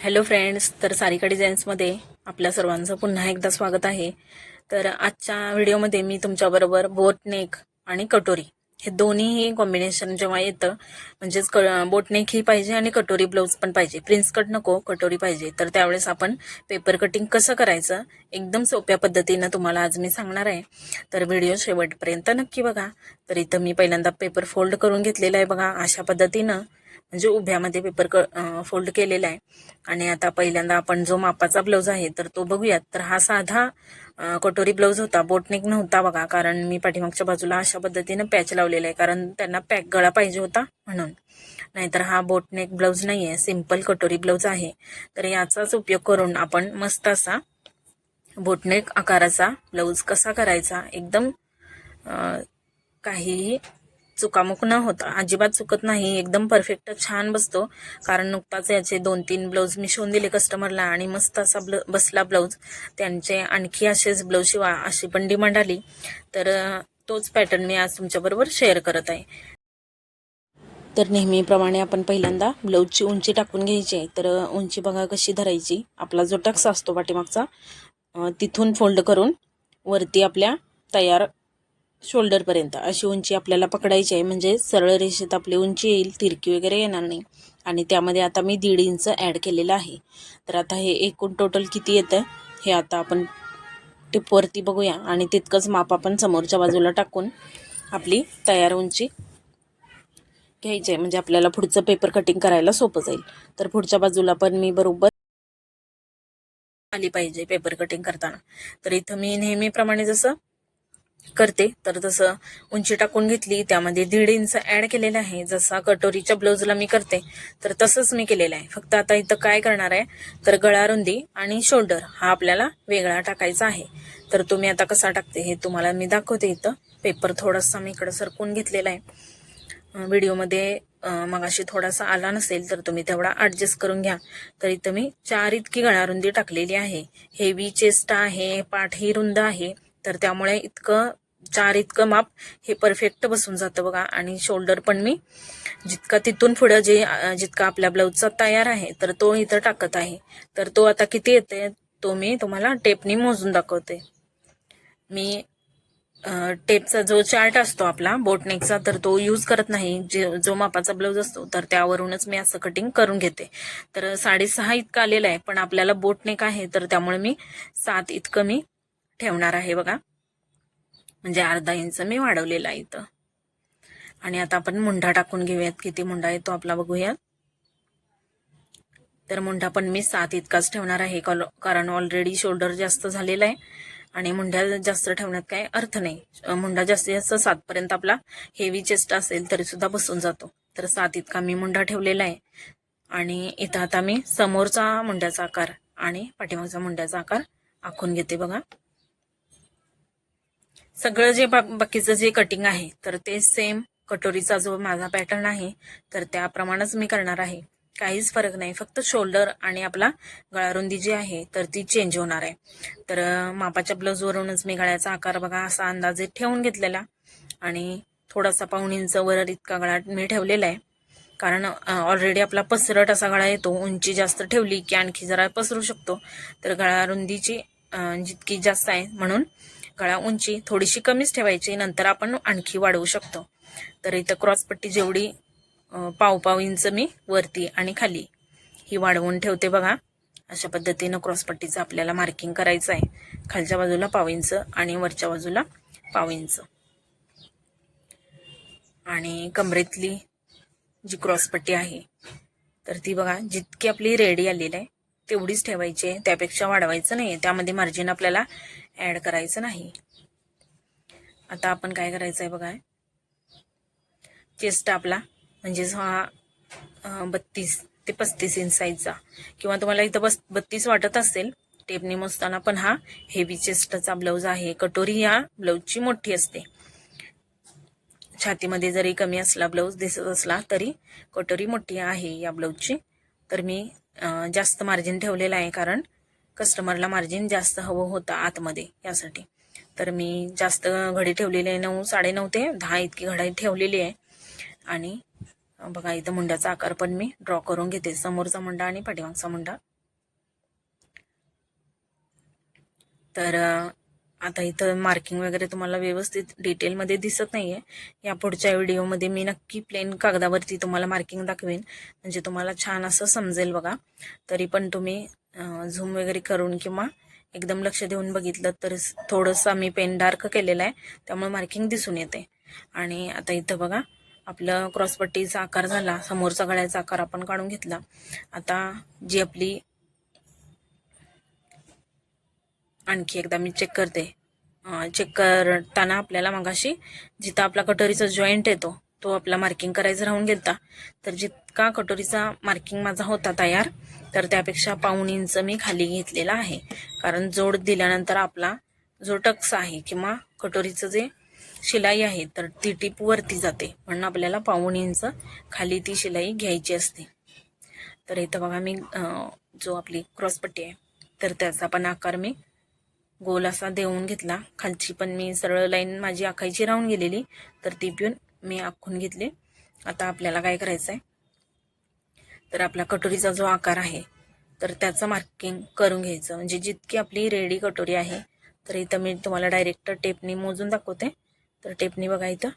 Hello friends तर सारिका डिझाईन्समध्ये आपल्या सर्वांचं पुन्हा एकदा स्वागत आहे. तर आजच्या व्हिडिओमध्ये मी तुमच्याबरोबर बोटनेक आणि कटोरी हे दोन्हीही कॉम्बिनेशन जेव्हा येतं म्हणजेच क बोटनेक ही पाहिजे आणि कटोरी ब्लाऊज पण पाहिजे. प्रिन्स कट नको कटोरी पाहिजे. तर त्यावेळेस आपण पेपर कटिंग कसं करायचं एकदम सोप्या पद्धतीनं तुम्हाला आज मी सांगणार आहे. तर व्हिडिओ शेवटपर्यंत नक्की बघा. तर इथं मी पहिल्यांदा पेपर फोल्ड करून घेतलेला आहे बघा. अशा पद्धतीनं म्हणजे उभ्यामध्ये पेपर क फोल्ड केलेला आहे. आणि आता पहिल्यांदा आपण जो मापाचा ब्लाऊज आहे तर तो बघूयात. तर हा साधा कटोरी ब्लाऊज होता. बोटनेक नव्हता बघा कारण मी पाठीमागच्या बाजूला अशा पद्धतीनं पॅच लावलेला आहे. कारण त्यांना पॅक गळा पाहिजे होता म्हणून. नाहीतर हा बोटनेक ब्लाऊज नाही आहे सिंपल कटोरी ब्लाऊज आहे. तर याचाच उपयोग करून आपण मस्त असा बोटनेक आकाराचा ब्लाऊज कसा करायचा? एकदम काहीही चुकामुक न होता अजिबात चुकत नाही. एकदम परफेक्ट छान बसतो. कारण नुकताच याचे दोन तीन ब्लाऊज मी शिवून दिले कस्टमरला आणि मस्त असा ब्ल बसला ब्लाऊज त्यांचे आणखी असेच ब्लाऊज शिवा अशी पण डिमांड आली. तर तोच पॅटर्न मी आज तुमच्याबरोबर शेअर करत आहे. तर नेहमीप्रमाणे आपण पहिल्यांदा ब्लाऊजची उंची टाकून घ्यायची. आहे तर उंची बघा कशी धरायची. आपला जो टक्स असतो पाठीमागचा तिथून फोल्ड करून वरती आपल्या तयार शोल्डरपर्यंत. अशी उंची आपल्याला पकडायची आहे. म्हणजे सरळ रेषेत आपली उंची येईल तिरकी वगैरे येणार नाही. आणि त्यामध्ये आता मी दीड इंच ॲड केलेलं आहे. तर आता हे एकूण टोटल किती येतं? हे आता आपण टिपवरती बघूया. आणि तितकंच माप आपण समोरच्या बाजूला टाकून आपली तयार उंची घ्यायची आहे. म्हणजे आपल्याला पुढचं पेपर कटिंग करायला सोपं जाईल. तर पुढच्या बाजूला पण मी बरोबर आली पाहिजे पेपर कटिंग करताना. तर इथं मी नेहमीप्रमाणे जसं करते. तर तसं उंची टाकून घेतली त्यामध्ये दीड इंच ऍड केलेलं आहे. जसा कटोरीच्या ब्लाऊजला मी करते तर तसंच मी केलेलं आहे. फक्त आता इथं काय करणार आहे? तर गळा रुंदी आणि शोल्डर हा आपल्याला वेगळा टाकायचा आहे. तर तुम्ही आता कसा टाकते हे तुम्हाला मी दाखवते इथं. पेपर थोडासा मी इकडं सरकून घेतलेला आहे. व्हिडिओमध्ये मगाशी थोडासा आला नसेल तर तुम्ही तेवढा ॲडजस्ट करून घ्या. तर इथं मी चार इतकी गळारुंदी टाकलेली आहे. हेवी चेस्ट आहे पाठही रुंद आहे. तर त्यामुळे इतकं चार इतकं माप हे परफेक्ट बसून जातं बघा. आणि शोल्डर पण मी जितका तिथून पुढं जे जितका आपल्या ब्लाऊजचा तयार आहे तर तो इथं टाकत आहे. तर तो आता किती येते तो मी तुम्हाला टेपनी मोजून दाखवते. मी टेपचा जो चार्ट असतो आपला बोटनेकचा तर तो यूज करत नाही. जे जो मापाचा ब्लाऊज असतो तर त्यावरूनच मी असं कटिंग करून घेते. तर साडेसहा इतकं आलेलं आहे पण आपल्याला बोटनेक आहे तर त्यामुळे मी सात इतकं मी ठेवणार आहे बघा. म्हणजे अर्धा इंच मी वाढवलेला आहे इथं. आणि आता आपण मुंढा टाकून घेऊयात. किती मुंढा येतो आपला बघूयात. तर मुंढा पण मी सात इतकाच ठेवणार आहे. कॉल- कारण ऑलरेडी शोल्डर जास्त झालेला आहे. आणि मुंड्या जास्त ठेवण्यात काही अर्थ नाही. मुंडा जास्तीत जास्त सातपर्यंत आपला हेवी चेस्ट असेल तरी सुद्धा बसून जातो. तर सात इतका मी मुंडा ठेवलेला आहे. आणि इथं आता मी समोरचा मुंड्याचा आकार आणि पाठीमागचा मुंड्याचा आकार आखून घेते बघा. सगळं जे बा- बाकीचं जे कटिंग आहे तर ते सेम कटोरीचा जो माझा पॅटर्न आहे तर त्याप्रमाणेच मी करणार आहे. काहीच फरक नाही. फक्त शोल्डर आणि आपला गळारुंदी जी आहे तर ती चेंज होणार आहे. तर मापाच्या ब्लाऊजवरूनच मी गळ्याचा आकार बघा असा अंदाजे ठेवून घेतलेला. आणि थोडासा पाऊण इंच वर इतका गळा मी ठेवलेला आहे. कारण ऑलरेडी आपला पसरट असा गळा येतो उंची जास्त ठेवली की आणखी जरा पसरू शकतो. तर गळारुंदीची जितकी जास्त आहे म्हणून गळा उंची थोडीशी कमीच ठेवायची नंतर आपण आणखी वाढवू शकतो. तर इथं क्रॉसपट्टी जेवढी पाव पाव इंच मी वरती आणि खाली. ही वाढवून ठेवते बघा. अशा पद्धतीनं क्रॉसपट्टीचं आपल्याला मार्किंग करायचं आहे. खालच्या बाजूला पाव इंच आणि वरच्या बाजूला पाव इंच. आणि कमरेतली जी क्रॉसपट्टी आहे तर ती बघा जितकी आपली रेडी आलेली आहे तेवढीच ठेवायची आहे. त्यापेक्षा वाढवायचं नाही त्यामध्ये मार्जिन आपल्याला ॲड करायचं नाही. आता आपण काय करायचं आहे बघा. चेस्ट आपला म्हणजेच हा बत्तीस ते पस्तीस इंच साईजचा किंवा तुम्हाला इथं बस बत्तीस वाटत असेल टेपनी मोजताना पण हा हेवी चेस्टचा ब्लाऊज आहे. कटोरी या ब्लाऊजची मोठी असते. छातीमध्ये जरी कमी असला ब्लाऊज दिसत असला तरी कटोरी मोठी आहे या ब्लाऊजची तर मी जास्त मार्जिन ठेवलेलं आहे कारण कस्टमरला मार्जिन जास्त हवं होतं आतमध्ये यासाठी. तर मी जास्त घडी ठेवलेली आहे नऊ साडेनऊ ते दहा इतकी घडाई ठेवलेली आहे. आणि बघा इथं मुंड्याचा आकार पण मी ड्रॉ करून घेते. समोरचा मुंडा आणि पाठीमागचा मुंडा. तर आता इथं मार्किंग वगैरे तुम्हाला व्यवस्थित डिटेलमध्ये दिसत नाही आहे या पुढच्या व्हिडिओमध्ये मी नक्की प्लेन कागदावरती तुम्हाला मार्किंग दाखवेन. म्हणजे तुम्हाला छान असं समजेल बघा. तरी पण तुम्ही झूम वगैरे करून किंवा एकदम लक्ष देऊन बघितलं तर थोडंसं मी पेन डार्क केलेलं आहे त्यामुळे मार्किंग दिसून येते. आणि आता इथं बघा आपलं क्रॉसपट्टीचा आकार झाला समोरचा गळ्याचा आकार आपण काढून घेतला. आता जी आपली आणखी एकदा मी चेक करते. चेक करताना आपल्याला मगाशी जिथं आपला कटोरीचा जॉईंट येतो तो आपला मार्किंग करायचा राहून गेलता. तर जितका कटोरीचा मार्किंग माझा होता तयार तर त्यापेक्षा पाऊण इंच मी खाली घेतलेला आहे. कारण जोड दिल्यानंतर आपला जो टक्स आहे किंवा कटोरीचं जे शिलाई आहे तर ती टीप वरती जाते. म्हणून आपल्याला पाऊण इंच खाली ती शिलाई घ्यायची असते. तर इथं बघा मी जो आपली क्रॉसपट्टी आहे तर त्याचा पण आकार मी गोल असा देऊन घेतला. खालची पण मी सरळ लाईन माझी आखायची राहून गेलेली तर ती पिऊन मी आखून घेतली. आता आपल्याला काय करायचं आहे तर आपला कटोरीचा जो आकार आहे तर त्याचं मार्किंग करून घ्यायचं. म्हणजे जितकी आपली रेडी कटोरी आहे तर इथं मी तुम्हाला डायरेक्ट टेपनी मोजून दाखवते. तर टेपनी बघा इथं.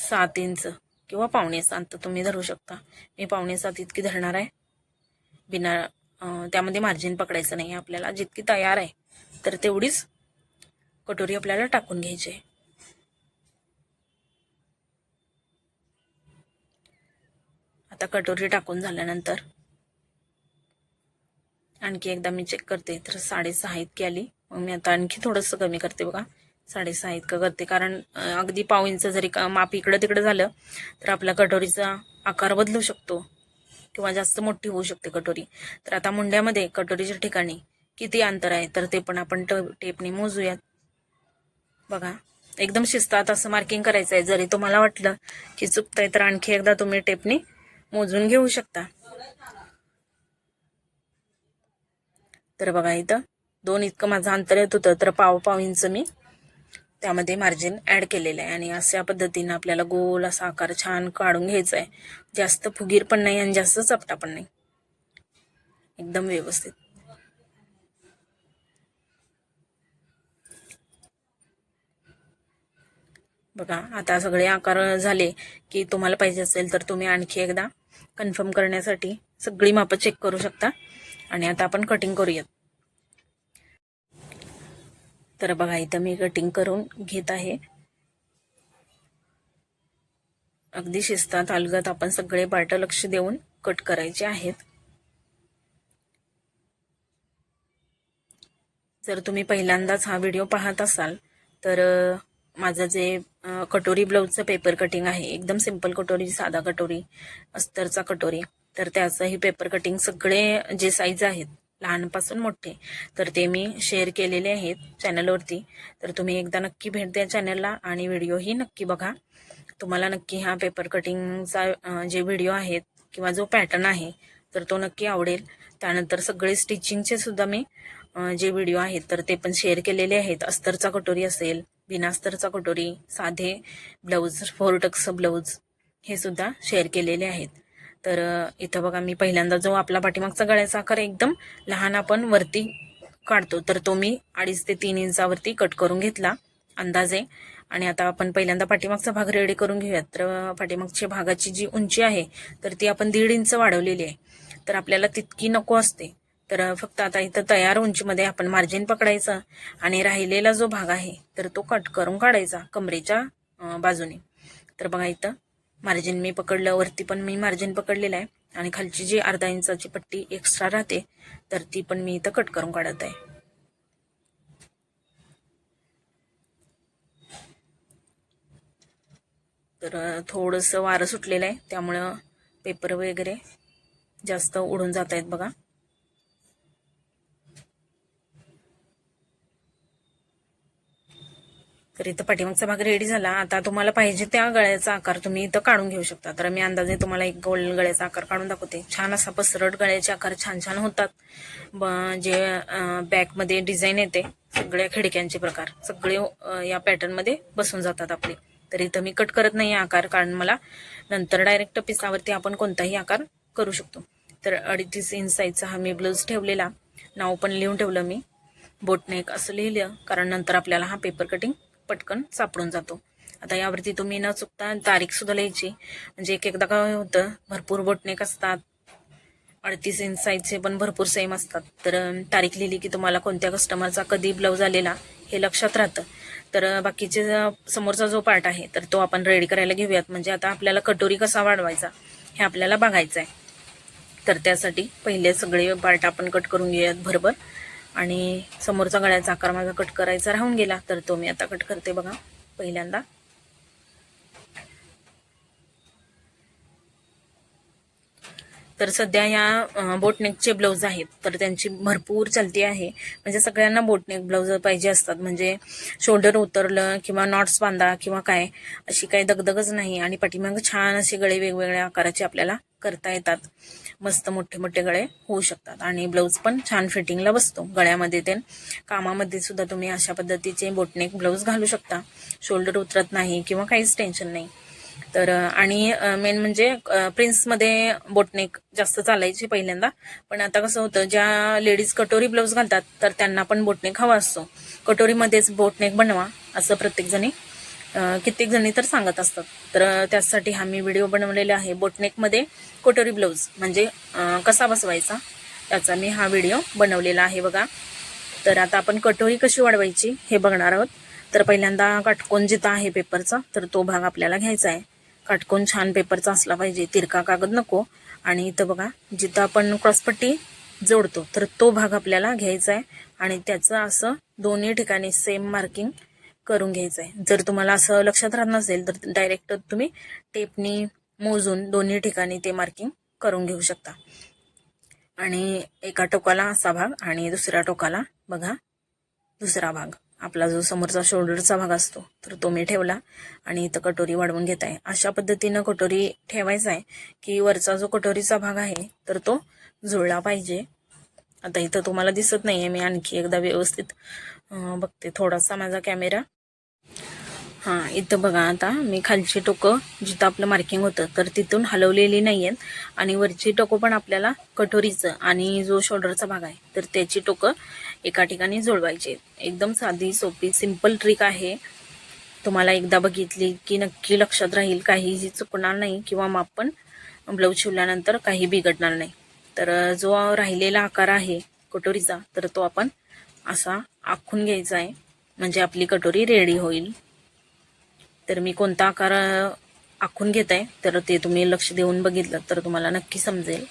सात इंच किंवा पावणे सात तुम्ही धरू शकता. मी पावणे सात इतकी धरणार आहे. बिना त्यामध्ये मार्जिन पकडायचं नाही. आपल्याला जितकी तयार आहे तर तेवढीच कटोरी आपल्याला टाकून घ्यायची आहे. आता कटोरी टाकून झाल्यानंतर आणखी एकदा मी चेक करते. तर साडेसहा इतकी आली. मग मी आता आणखी थोडंसं कमी करते बघा. साडेसहा इतकं करते. कारण अगदी पाव इंच जरी का- माप इकडं तिकडं झालं तर आपला कटोरीचा आकार बदलू शकतो. किंवा जास्त मोठी होऊ शकते कटोरी. तर आता मुंड्यामध्ये कटोरीच्या ठिकाणी किती अंतर आहे तर ते पण आपण टेपने मोजूयात. बघा. एकदम शिस्तात असं मार्किंग करायचं आहे जरी तुम्हाला वाटलं की चुकतंय तर आणखी एकदा तुम्ही टेपने मोजून घेऊ शकता. तर बघा इथं दोन इतकं माझं अंतर येत होतं तर पाव पाव इंच मी त्यामध्ये मार्जिन ऍड केलेलं आहे. आणि अशा पद्धतीनं आपल्याला गोल असा आकार छान काढून घ्यायचा आहे. जास्त फुगीर पण नाही आणि जास्त चपटा पण नाही. एकदम व्यवस्थित. बघा आता सगळे आकार झाले की तुम्हाला पाहिजे असेल तर तुम्ही आणखी एकदा कन्फर्म करण्यासाठी सगळी मापं चेक करू शकता. आणि आता आपण कटिंग करूयात. तर बघा इथं मी कटिंग करून घेत आहे. अगदी शिस्तात अलगत आपण सगळे पार्ट लक्ष देऊन कट करायचे आहेत. जर तुम्ही पहिल्यांदाच हा व्हिडिओ पाहत असाल तर माझं जे कटोरी ब्लाऊजचं पेपर कटिंग आहे एकदम सिंपल कटोरी साधा कटोरी अस्तरचा कटोरी तर त्याचं हे पेपर कटिंग सगळे जे साईज आहेत लहानपासून मोठे तर ते मी शेअर केलेले आहेत चॅनलवरती तर तुम्ही एकदा नक्की भेट द्या चॅनलला आणि व्हिडिओही नक्की बघा. तुम्हाला नक्की हा पेपर कटिंगचा जे व्हिडिओ आहेत किंवा जो पॅटर्न आहे तर तो नक्की आवडेल. त्यानंतर सगळे स्टिचिंगचे सुद्धा मी जे व्हिडिओ आहेत तर ते पण शेअर केलेले आहेत. अस्तरचा कटोरी असेल विनास्तरचा कटोरी साधे ब्लाऊज फोर टक्स ब्लाऊज हे सुद्धा शेअर केलेले आहेत. तर इथं बघा मी पहिल्यांदा जो आपला पाठीमागचा गळ्याचा आकार एकदम लहान आपण वरती काढतो तर तो मी अडीच ते तीन इंचावरती कट करून घेतला अंदाजे. आणि आता आपण पहिल्यांदा पाठीमागचा भाग रेडी करून घेऊयात. तर पाठीमागच्या भागाची जी उंची आहे तर ती आपण दीड इंच वाढवलेली आहे. तर आपल्याला तितकी नको असते. तर फक्त आता इथं तयार उंचीमध्ये आपण मार्जिन पकडायचं आणि राहिलेला जो भाग आहे तर तो कट करून काढायचा कमरेच्या बाजूने. तर बघा इथं मार्जिन मी पकडलं वरती पण मी मार्जिन पकडलेलं आहे आणि खालची जी अर्धा इंचाची पट्टी एक्स्ट्रा राहते तर ती पण मी इथं कट करून काढत आहे. तर थोडंसं वारं सुटलेलं आहे त्यामुळं पेपर वगैरे जास्त उडून जात आहेत बघा. तर इथं पाठीमागचा भाग रेडी झाला. आता तुम्हाला पाहिजे त्या गळ्याचा आकार तुम्ही इथं काढून घेऊ शकता. तर मी अंदाजे तुम्हाला एक गोल गळ्याचा आकार काढून दाखवते. छान असा पसरट गळ्याचे आकार छान छान होतात. ब- जे बॅकमध्ये डिझाईन येते सगळ्या खिडक्यांचे प्रकार सगळे या पॅटर्नमध्ये बसून जातात आपले. तर इथं मी कट करत नाही आकार कारण मला नंतर डायरेक्ट पिसावरती आपण कोणताही आकार करू शकतो. तर अडीच इंच साईजचा हा मी ब्लाऊज ठेवलेला. नाव पण लिहून ठेवलं मी. बोटनेक असं लिहिलं कारण नंतर आपल्याला हा पेपर कटिंग पटकन सापडून जातो. आता यावरती तुम्ही न चुकता तारीख सुद्धा लिहायची. म्हणजे एक एकदा काय होतं भरपूर बोटनेक असतात. अडतीस इंच साईजचे पण भरपूर सेम असतात. तर तारीख लिहिली की तुम्हाला कोणत्या कस्टमरचा कधी ब्लाऊज आलेला हे लक्षात राहतं. तर बाकीचे समोरचा जो पार्ट आहे तर तो आपण रेडी करायला घेऊयात. म्हणजे आता आपल्याला कटोरी कसा वाढवायचा हे आपल्याला बघायचं आहे तर त्यासाठी पहिले सगळे पार्ट आपण कट करून घेऊयात बरोबर? आणि समोरचा गळ्याचा आकार माझा कट करायचा राहून गेला तर तो मी आता कट करते बघा पहिल्यांदा. तर सध्या या बोटनेकचे ब्लाऊज आहेत तर त्यांची भरपूर चलती आहे. म्हणजे सगळ्यांना बोटनेक ब्लाऊज पाहिजे असतात म्हणजे शोल्डर उतरलं किंवा नॉट्स बांधा किंवा काय अशी काही दगदगच नाही. आणि पाठीमागं छान असे गळे वेगवेगळ्या आकाराचे आपल्याला करता येतात. मस्त मोठे मोठे गळे होऊ शकतात. आणि ब्लाऊज पण छान फिटिंगला बसतो. गळ्यामध्ये ते कामामध्ये सुद्धा तुम्ही अशा पद्धतीचे बोटनेक ब्लाऊज घालू शकता. शोल्डर उतरत नाही किंवा काहीच टेन्शन नाही. तर आणि मेन म्हणजे प्रिन्समध्ये बोटनेक जास्त चालायची पहिल्यांदा. पण आता कसं होतं ज्या लेडीज कटोरी ब्लाऊज घालतात तर त्यांना पण बोटनेक हवा असतो. कटोरीमध्येच बोटनेक बनवा असं प्रत्येकजणी कित्येक जणी तर सांगत असतात. तर त्यासाठी हा मी व्हिडिओ बनवलेला आहे बोटनेकमध्ये कटोरी ब्लाऊज. म्हणजे कसा बसवायचा त्याचा मी हा व्हिडिओ बनवलेला आहे बघा. तर आता आपण कटोरी कशी वाढवायची हे बघणार आहोत. तर पहिल्यांदा काटकोन जिथं आहे पेपरचा तर तो भाग आपल्याला घ्यायचा आहे. काटकोन छान पेपरचा असला पाहिजे तिरका कागद नको. आणि इथं बघा जिथं आपण क्रॉसपट्टी जोडतो तर तो भाग आपल्याला घ्यायचा आहे. आणि त्याचं असं दोन्ही ठिकाणी सेम मार्किंग करून घ्यायचं आहे जर तुम्हाला असं लक्षात राहत नसेल तर डायरेक्ट तुम्ही टेपनी मोजून दोन्ही ठिकाणी ते मार्किंग करून घेऊ शकता. आणि एका टोकाला असा भाग आणि दुसऱ्या टोकाला बघा दुसरा भाग. आपला जो समोरचा शोल्डरचा भाग असतो तर तो मी ठेवला आणि इथं कटोरी वाढवून घेत आहे अशा पद्धतीनं कटोरी ठेवायचा आहे की वरचा जो कटोरीचा भाग आहे तर तो जुळला पाहिजे. आता इथं तुम्हाला दिसत नाहीये मी आणखी एकदा व्यवस्थित बघते थोडासा माझा कॅमेरा. हां इथं बघा आता मी खालची टोकं जिथं आपलं मार्किंग होतं तर तिथून हलवलेली नाही आहेत आणि वरची टोकं पण आपल्याला कटोरीचं आणि जो शोल्डरचा भाग आहे तर त्याची टोकं एका ठिकाणी जुळवायची आहेत. एकदम साधी सोपी सिंपल ट्रिक आहे. तुम्हाला एकदा बघितली की नक्की लक्षात राहील काहीही चुकणार नाही किंवा माप पण ब्लाऊज शिवल्यानंतर काही बिघडणार नाही. तर जो राहिलेला आकार आहे कटोरीचा तर तो आपण असा आखून घ्यायचा आहे. म्हणजे आपली कटोरी रेडी होईल. तर मी कोणता आकार आखून घेत आहे तर ते तुम्ही लक्ष देऊन बघितलं तर तुम्हाला नक्की समजेल.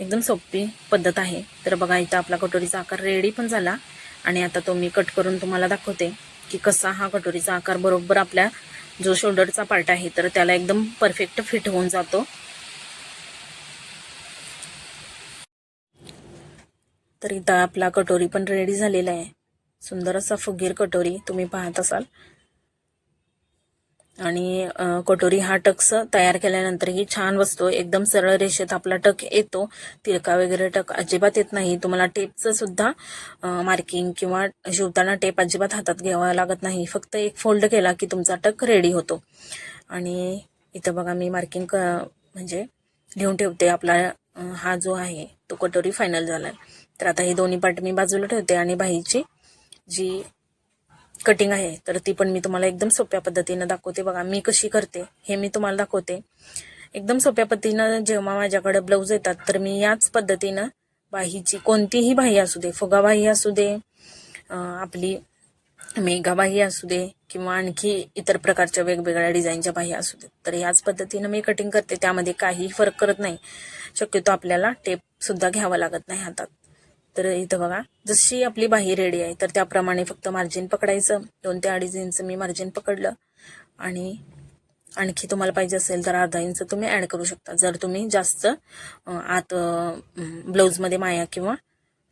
एकदम सोपी पद्धत आहे. तर बघा इथं आपला कटोरीचा आकार रेडी पण झाला. आणि आता तो मी कट करून तुम्हाला दाखवते की कसा हा कटोरीचा आकार बरोबर आपल्या जो शोल्डरचा पार्ट आहे तर त्याला एकदम परफेक्ट फिट होऊन जातो. तर इथं आपला कटोरी पण रेडी झालेला आहे. सुंदर असा फुगीर कटोरी तुम्ही पाहत असाल. आणि कटोरी हा टक्स तयार केल्यानंतरही छान बसतो एकदम सरळ रेषेत आपला टक येतो. तिरका वगैरे टक अजिबात येत नाही. तुम्हाला टेपचं सुद्धा मार्किंग किंवा शिवताना टेप अजिबात हातात घ्यावा लागत नाही. फक्त एक फोल्ड केला की तुमचा टक रेडी होतो. आणि इथं बघा मी मार्किंग क म्हणजे लिहून ठेवते. आपला हा जो आहे तो कटोरी फायनल झाला तर आता ही दोन्ही पार्ट मी बाजूला ठेवते आणि बाहीची जी कटिंग आहे तर ती पण मी तुम्हाला एकदम सोप्या पद्धतीनं दाखवते. बघा मी कशी करते हे मी तुम्हाला दाखवते. एकदम सोप्या पद्धतीनं जेव्हा माझ्याकडे ब्लाऊज येतात तर मी याच पद्धतीनं बाहीची कोणतीही बाही असू दे फुगा बाही असू दे आपली आपली मेघाबाही असू दे किंवा आणखी इतर प्रकारच्या वेगवेगळ्या डिझाईनच्या बाही असू दे तर याच पद्धतीनं मी कटिंग करते. त्यामध्ये काही फरक करत नाही. शक्यतो आपल्याला टेप सुद्धा घ्यावा लागत नाही हातात. तर इथं बघा जशी आपली बाही रेडी आहे तर त्याप्रमाणे फक्त मार्जिन पकडायचं. दोन ते अडीच इंच मी मार्जिन पकडलं. आणि आणखी तुम्हाला पाहिजे असेल तर अर्धा इंच तुम्ही ॲड करू शकता. जर तुम्ही जास्त आत ब्लाऊजमध्ये माया किंवा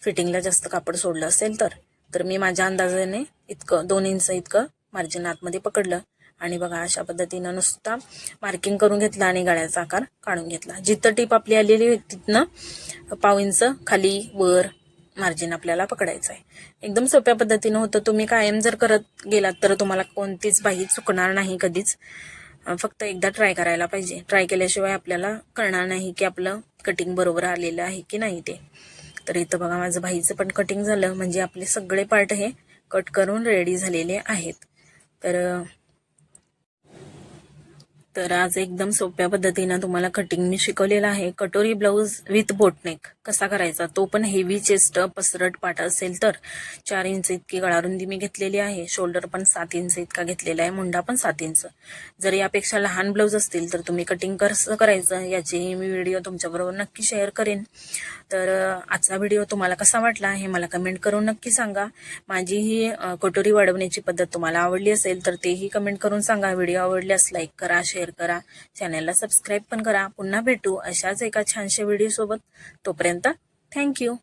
फिटिंगला जास्त कापड सोडलं असेल तर तर मी माझ्या अंदाजाने इतकं दोन इंच इतकं मार्जिन आतमध्ये पकडलं. आणि बघा अशा पद्धतीनं नुसता मार्किंग करून घेतलं आणि गळ्याचा आकार काढून घेतला. जिथं टीप आपली आलेली तिथनं पाव इंच खाली वर मार्जिन आपल्याला पकडायचं आहे एकदम सोप्या पद्धतीनं होतं. तुम्ही कायम जर करत गेलात तर तुम्हाला कोणतीच बाही चुकणार नाही कधीच. फक्त एकदा ट्राय करायला पाहिजे. ट्राय केल्याशिवाय आपल्याला कळणार नाही की आपलं कटिंग बरोबर आलेलं आहे की नाही ते. तर इथं बघा माझं भाईचं पण कटिंग झालं. म्हणजे आपले सगळे पार्ट हे कट करून रेडी झालेले आहेत. तर तर आज एकदम सोप्या पद्धतीनं तुम्हाला कटिंग मी शिकवलेलं आहे. कटोरी ब्लाऊज विथ बोटनेक कसा करायचा? तो पण हेवी चेस्ट पसरट पाट असेल तर. चार इंच इतकी गळारुंदी मी घेतलेली आहे. शोल्डर पण सात इंच इतका घेतलेला आहे. मुंडा पण सात इंच. जर यापेक्षा लहान ब्लाऊज असतील तर तुम्ही कटिंग कसं करायचं याचीही मी व्हिडिओ तुमच्याबरोबर नक्की शेअर करेन. तर आजचा व्हिडिओ तुम्हाला कसा वाटला हे मला कमेंट करून नक्की सांगा. माझी ही कटोरी वाढवण्याची पद्धत तुम्हाला आवडली असेल तर तेही कमेंट करून सांगा. व्हिडिओ आवडल्यास लाईक करा शेअर करा. चॅनलला सबस्क्राईब पण करा. पुन्हा भेटू अशाच एका छानशा व्हिडिओसोबत तोपर्यंत थँक्यू